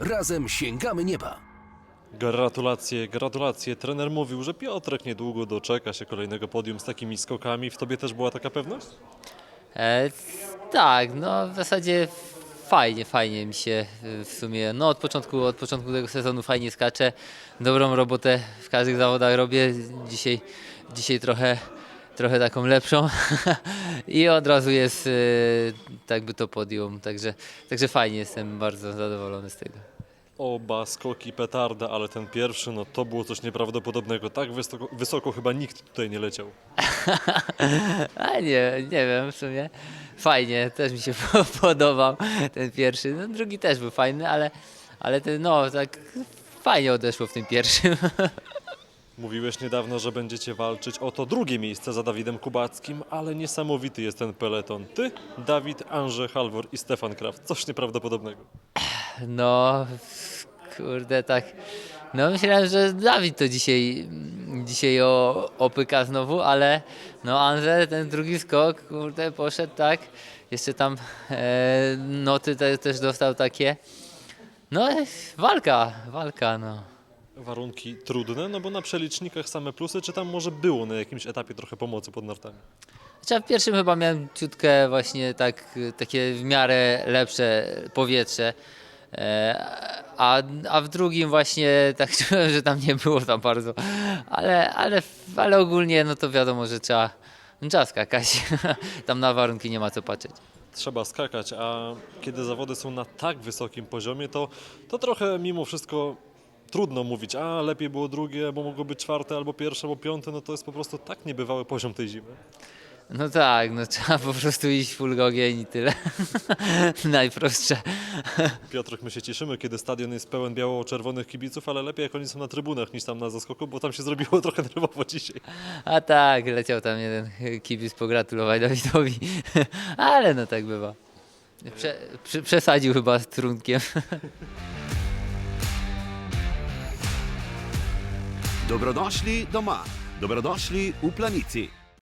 Razem sięgamy nieba! Gratulacje, gratulacje. Trener mówił, że Piotrek niedługo doczeka się kolejnego podium z takimi skokami. W tobie też była taka pewność? E, tak, no w zasadzie fajnie, fajnie mi się y, w sumie, no od początku, od początku tego sezonu fajnie skaczę. Dobrą robotę w każdych zawodach robię. Dzisiaj, dzisiaj trochę, trochę taką lepszą i od razu jest y, tak by to podium, także, także fajnie, jestem bardzo zadowolony z tego. Oba skoki petarda, ale ten pierwszy, no to było coś nieprawdopodobnego. Tak wysoko, wysoko chyba nikt tutaj nie leciał. A nie, nie wiem w sumie. Fajnie, też mi się podobał ten pierwszy. No, drugi też był fajny, ale, ale ten, no tak fajnie odeszło w tym pierwszym. Mówiłeś niedawno, że będziecie walczyć o to drugie miejsce za Dawidem Kubackim, ale niesamowity jest ten peleton. Ty, Dawid, Andrzej Halvor i Stefan Kraft. Coś nieprawdopodobnego. No, kurde, tak. No myślałem, że Dawid to dzisiaj, dzisiaj o, opyka znowu, ale no Anze, ten drugi skok, kurde, poszedł tak. Jeszcze tam e, noty te, też dostał takie. No, walka, walka, no. Warunki trudne, no bo na przelicznikach same plusy, czy tam może było na jakimś etapie trochę pomocy pod nartami? Znaczy, w pierwszym chyba miałem ciutkę właśnie tak, takie w miarę lepsze powietrze, e, a, a w drugim właśnie tak czułem, że tam nie było tam bardzo, ale, ale, ale ogólnie no to wiadomo, że trzeba, trzeba skakać, tam na warunki nie ma co patrzeć. trzeba skakać, a kiedy zawody są na tak wysokim poziomie, to, to trochę mimo wszystko trudno mówić, a lepiej było drugie, bo mogło być czwarte, albo pierwsze, albo piąte, no to jest po prostu tak niebywały poziom tej zimy. No tak, no trzeba po prostu iść full ogień i tyle, najprostsze. Piotrek, my się cieszymy, kiedy stadion jest pełen biało-czerwonych kibiców, ale lepiej jak oni są na trybunach niż tam na zaskoku, bo tam się zrobiło trochę nerwowo dzisiaj. A tak, leciał tam jeden kibic pogratulować Dawidowi, ale no tak bywa. Prze, prze, przesadził chyba z trunkiem. Dobrodošli doma, dobrodošli v planici.